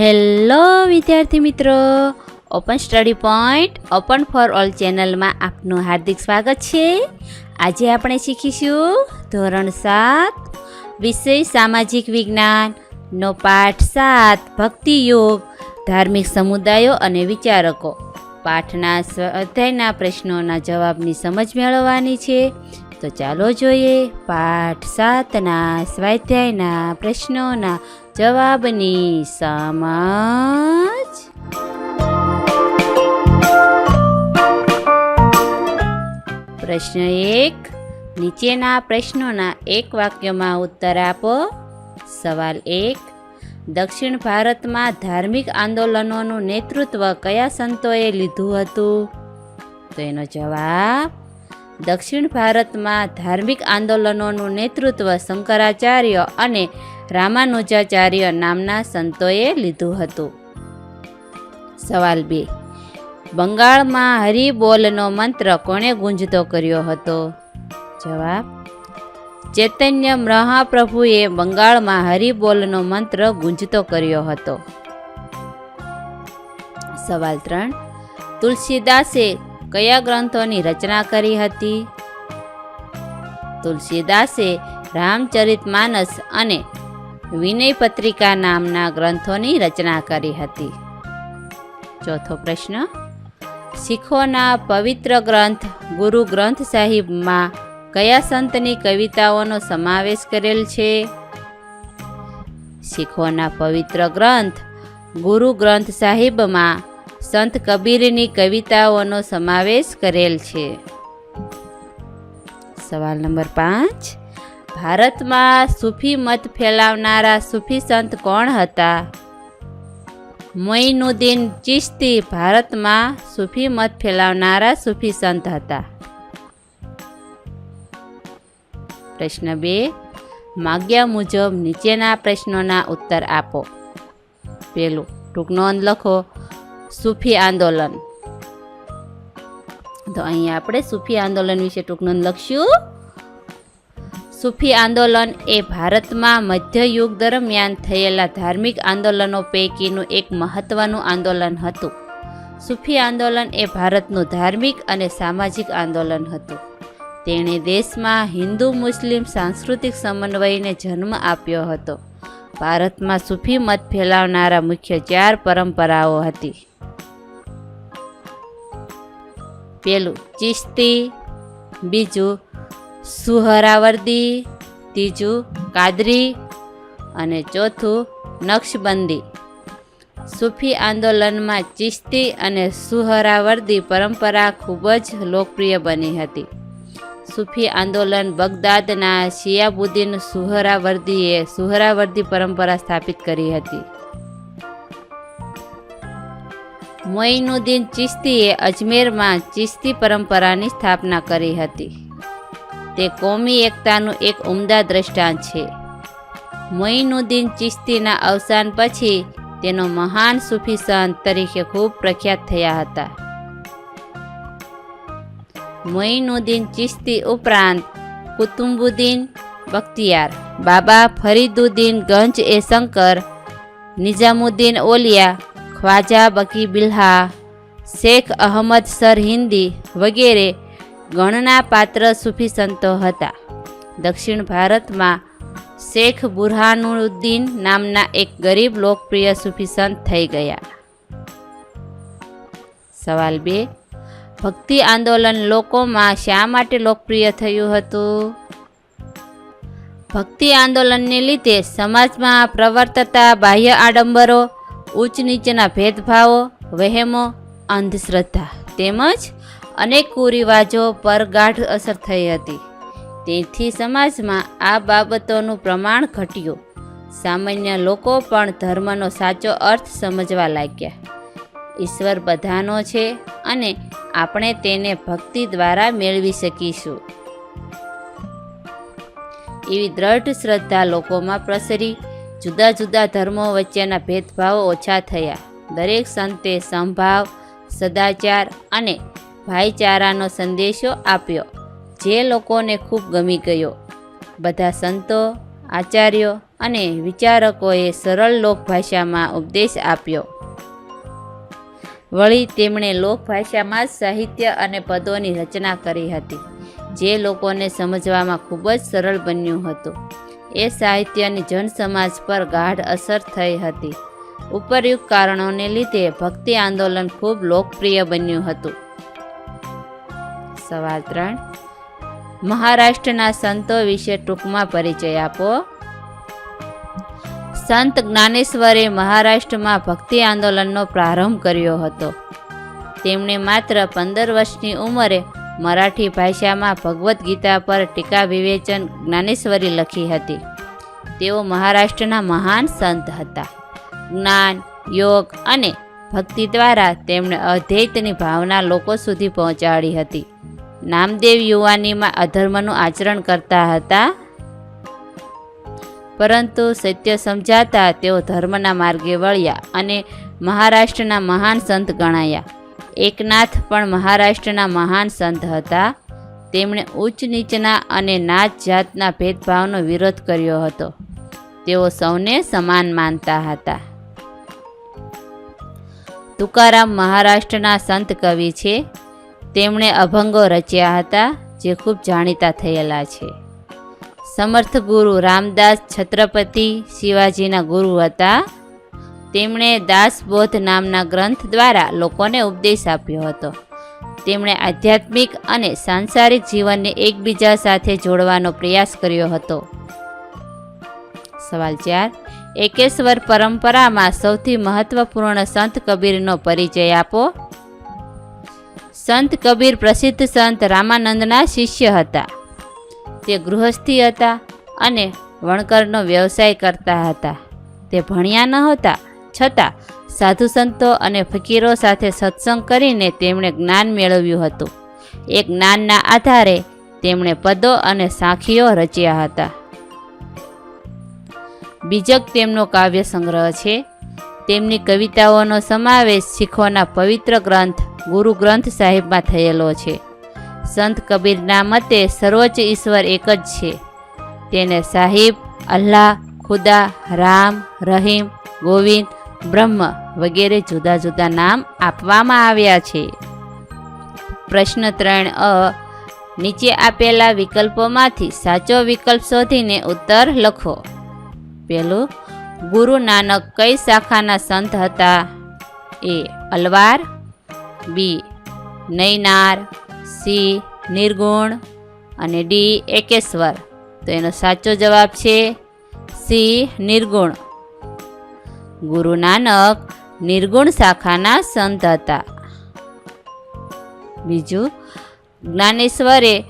Hello વિદ્યાર્થી મિત્રો. Open study point open for all ચેનલમાં આપનું હાર્દિક સ્વાગત છે. આજે આપણે શીખીશું ધોરણ સાત, વિષય સામાજિક વિજ્ઞાનનો પાઠ સાત, ભક્તિ યોગ, ધાર્મિક સમુદાયો અને વિચારકો. પાઠના સ્વાધ્યાયના પ્રશ્નોના જવાબની સમજ મેળવવાની છે. તો ચાલો જોઈએ પાઠ સાતના સ્વાધ્યાયના પ્રશ્નોના જવાબની સમજ. પ્રશ્ન એક, નીચેના પ્રશ્નોના એક વાક્યમાં ઉત્તર આપો. સવાલ એક, દક્ષિણ ભારતમાં ધાર્મિક આંદોલનોનું નેતૃત્વ કયા સંતોએ લીધું હતું? તો એનો જવાબ, દક્ષિણ ભારતમાં ધાર્મિક આંદોલનોનું નેતૃત્વ શંકરાચાર્ય અને રામાનુજાચાર્ય નામના સંતોએ લીધું હતું. સવાલ બે. બંગાળમાં હરિબોલનો મંત્ર કોણે ગુંજતો કર્યો હતો? જવાબ, ચૈતન્ય મહાપ્રભુએ બંગાળમાં હરિબોલનો મંત્ર ગુંજતો કર્યો હતો. સવાલ ત્રણ. તુલસીદાસે કયા ગ્રંથોની રચના કરી હતી? તુલસીદાસે રામચરિતમાનસ અને વિનય પત્રિકા નામના ગ્રંથોની રચના કરી હતી. ચોથો પ્રશ્ન, શીખોના પવિત્ર ગ્રંથ ગુરુ ગ્રંથ સાહિબમાં કયા સંતની કવિતાઓનો સમાવેશ કરેલ છે? શીખોના પવિત્ર ગ્રંથ ગુરુ ગ્રંથ સાહિબમાં સંત કબીરની કવિતાઓનો સમાવેશ કરેલ છે. સવાલ નંબર પાંચ ભારતમાં સૂફી મત ફેલાવનારા સૂફી સંત કોણ હતા? મોઇનુદ્દીન ચિશ્તી ભારતમાં સૂફી મત ફેલાવનારા સૂફી સંત હતા. પ્રશ્ન બે, માગ્યા મુજબ નીચેના પ્રશ્નોના ઉત્તર આપો. પેલું, ટૂંક નોંધ લખો, સૂફી આંદોલન. તો અહીં આપણે સૂફી આંદોલન વિશે ટૂંક નોંધ લખશું. સૂફી આંદોલન એ ભારતમાં મધ્યયુગ દરમિયાન થયેલા ધાર્મિક આંદોલનો પૈકીનું એક મહત્વનું આંદોલન હતું. સૂફી આંદોલન એ ભારતનું ધાર્મિક અને સામાજિક આંદોલન હતું. તેણે દેશમાં હિન્દુ, મુસ્લિમ સાંસ્કૃતિક સમન્વયને જન્મ આપ્યો હતો. ભારતમાં સૂફી મત ફેલાવનારા મુખ્ય ચાર પરંપરાઓ હતી. પેલું, ચિશ્તી, બીજું સુહરાવર્દી, ત્રીજું કાદરી અને ચોથું નક્શબંધી સૂફી આંદોલનમાં ચિશ્તી અને સુહરાવર્દી પરંપરા ખૂબ જ લોકપ્રિય બની હતી. સૂફી આંદોલન બગદાદના શિયાબુદ્દીન સુહરાવર્દીએ સુહરાવર્દી પરંપરા સ્થાપિત કરી હતી. મોઇનુદ્દીન ચિશ્તીએ અજમેરમાં ચિશ્તી પરંપરાની સ્થાપના કરી હતી. તે કોમી એકતાનું એક ઉમદા દ્રષ્ટાંત છે. મોઇનુદ્દીન ચિશ્તીના અવસાન પછી તેનો મહાન સૂફી સંત તરીકે ખૂબ પ્રખ્યાત થયા હતા. મોઇનુદ્દીન ચિશ્તી ઉપરાંત કુતુંબુદ્દીન બખ્તિયાર, બાબા ફરીદુદ્દીન ગંજ એ શંકર, નિઝામુદ્દીન ઓલિયા, ખ્વાજા બકી બિલ્હા, શેખ અહમદ સર હિન્દી વગેરે ગણના પાત્ર સૂફી સંતો હતા. દક્ષિણ ભારતમાં શેખ બુરહાનુદ્દીન નામના એક ગરીબ લોકપ્રિય સૂફી સંત થઈ ગયા. સવાલ બે, ભક્તિ આંદોલન લોકોમાં શા માટે લોકપ્રિય થયું હતું? ભક્તિ આંદોલનને લીધે સમાજમાં પ્રવર્તતા, બાહ્ય આડંબરો, ઉચ્ચ નીચના ભેદભાવો, વહેમો, અંધશ્રદ્ધા તેમજ અનેક કુરિવાજો પર ગાઢ અસર થઈ હતી. તેથી સમાજમાં આ બાબતોનું પ્રમાણ ઘટ્યું. સામાન્ય લોકો પણ ધર્મનો સાચો અર્થ સમજવા લાગ્યા. ઈશ્વર બધાનો છે અને આપણે તેને ભક્તિ દ્વારા મેળવી શકીશું. એવી દ્રઢ શ્રદ્ધા લોકોમાં પ્રસરી, જુદા જુદા ધર્મો વચ્ચેના ભેદભાવો ઓછા થયા. દરેક સંતે સંભાવ, સદાચાર અને ભાઈચારાનો સંદેશો આપ્યો, જે લોકોને ખૂબ ગમી ગયો. બધા સંતો, આચાર્યો અને વિચારકોએ સરળ લોકભાષામાં ઉપદેશ આપ્યો. વળી તેમણે લોકભાષામાં જ સાહિત્ય અને પદોની રચના કરી હતી, જે લોકોને સમજવામાં ખૂબ જ સરળ બન્યું હતું. એ સાહિત્યની જનસમાજ પર ગાઢ અસર થઈ હતી. ઉપરયુક્ત કારણોને લીધે ભક્તિ આંદોલન ખૂબ લોકપ્રિય બન્યું હતું. સવાલ ત્રણ. મહારાષ્ટ્રના સંતો વિશે ટૂંકમાં પરિચય આપો. સંત જ્ઞાનેશ્વરે મહારાષ્ટ્રમાં ભક્તિ આંદોલનનો પ્રારંભ કર્યો હતો. તેમણે માત્ર પંદર વર્ષની ઉંમરે મરાઠી ભાષામાં ભગવદ્ ગીતા પર ટીકા વિવેચન જ્ઞાનેશ્વરી લખી હતી. તેઓ મહારાષ્ટ્રના મહાન સંત હતા. જ્ઞાન, યોગ અને ભક્તિ દ્વારા તેમણે અધૈતની ભાવના લોકો સુધી પહોંચાડી હતી. નામદેવ યુવાનીમાં અધર્મનું આચરણ કરતા હતા. પરંતુ સત્ય સમજાતા તેઓ ધર્મના માર્ગે વળ્યા અને મહારાષ્ટ્રના મહાન સંત ગણાયા. એકનાથ પણ મહારાષ્ટ્રના મહાન સંત હતા. તેમણે ઉચ્ચ નીચના અને નાચ જાતના ભેદભાવનો વિરોધ કર્યો હતો. તેઓ સૌને સમાન માનતા હતા. તુકારામ મહારાષ્ટ્રના સંત કવિ છે. તેમણે અભંગો રચ્યા હતા જે ખૂબ જાણીતા થયેલા છે. સમર્થ ગુરુ રામદાસ છત્રપતિ શિવાજીના ગુરુ હતા. તેમણે દાસબોધ નામના ગ્રંથ દ્વારા લોકોને ઉપદેશ આપ્યો હતો. તેમણે આધ્યાત્મિક અને સાંસારિક જીવનને એકબીજા સાથે જોડવાનો પ્રયાસ કર્યો હતો. સવાલ ચાર. એકેશ્વર પરંપરામાં સૌથી મહત્વપૂર્ણ સંત કબીરનો પરિચય આપો. સંત કબીર પ્રસિદ્ધ સંત રામાનંદના શિષ્ય હતા. તે ગૃહસ્થી હતા અને વણકરનો વ્યવસાય કરતા હતા. તે ભણ્યા નહોતા છતાં સાધુ સંતો અને ફકીરો સાથે સત્સંગ કરીને તેમણે જ્ઞાન મેળવ્યું હતું. એ જ્ઞાનના આધારે તેમણે પદો અને સાખીઓ રચ્યા હતા. બીજક તેમનો કાવ્ય સંગ્રહ છે. તેમની કવિતાઓનો સમાવેશ શીખોના પવિત્ર ગ્રંથ ગુરુ ગ્રંથ સાહિબમાં થયેલો છે. સંત કબીરના મતે સર્વોચ્ચ ઈશ્વર એક જ છે. તેને સાહિબ, અલ્લાહ, ખુદા, રામ, રહીમ, ગોવિંદ, બ્રહ્મ વગેરે જુદા જુદા નામ આપવામાં આવ્યા છે. પ્રશ્ન ત્રણ અ, નીચે આપેલા વિકલ્પોમાંથી સાચો વિકલ્પ શોધીને ઉત્તર લખો. પહેલું ગુરુ નાનક કઈ શાખાના સંત હતા? A, Alvar B. Nayanar, C. નિર્ગુણ અને ડી. એકેશ્વર. તો એનો સાચો જવાબ છે સી. નિર્ગુણ. ગુરુ નાનક નિર્ગુણ શાખાના સંત હતા. બીજું, જ્ઞાનેશ્વરે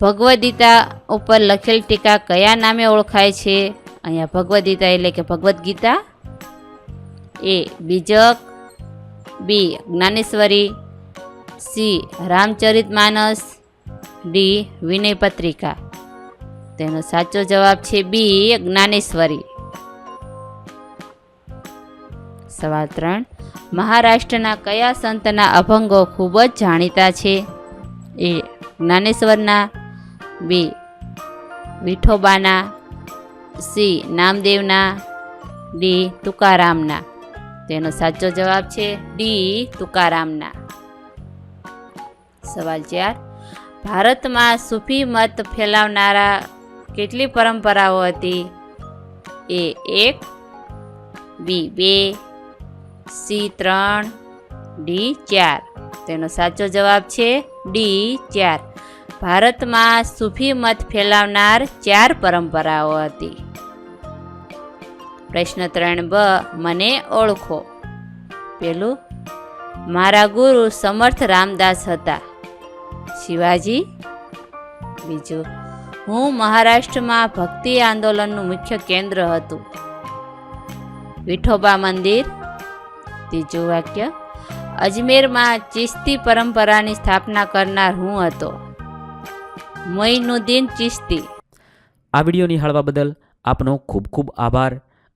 ભગવદ્ગીતા ઉપર લખેલ ટીકા કયા નામે ઓળખાય છે? અહીંયા ભગવદ્ગીતા એટલે કે Bhagavad Gita. A Bijak B, Dnyaneshwari, C, Ramcharit Manas, D, Vinay પત્રિકા. તેનો સાચો જવાબ છે બી, જ્ઞાનેશ્વરી. સવાલ ત્રણ. મહારાષ્ટ્રના કયા સંતના અભંગો ખૂબ જ જાણીતા છે? એ, જ્ઞાનેશ્વરના, બી, વિઠોબાના, સી, નામદેવના, ડી, તુકારામના. તેનો સાચો જવાબ છે ડી, તુકારામના. સવાલ ચાર. ભારતમાં સૂફી મત ફેલાવનારા કેટલી પરંપરાઓ હતી? એ એક, બી બે, સી ત્રણ, ડી ચાર. તેનો સાચો જવાબ છે ડી ચાર. ભારતમાં સૂફી મત ફેલાવનાર ચાર પરંપરાઓ હતી. પ્રશ્ન ત્રણ બ, મને ઓળખો. પેલું, મારા ગુરુ સમર્થ રામદાસ હતા. શિવાજી, બીજું, હું મહારાષ્ટ્રમાં ભક્તિ આંદોલનનું મુખ્ય કેન્દ્ર હતું. વિઠોબા મંદિર, ત્રીજું વાક્ય, અજમેરમાં ચિશ્તી પરંપરાની સ્થાપના કરનાર હું હતો. મોઇનુદ્દીન ચિશ્તી આ વીડિયો નિહાળવા બદલ આપનો ખૂબ ખૂબ આભાર.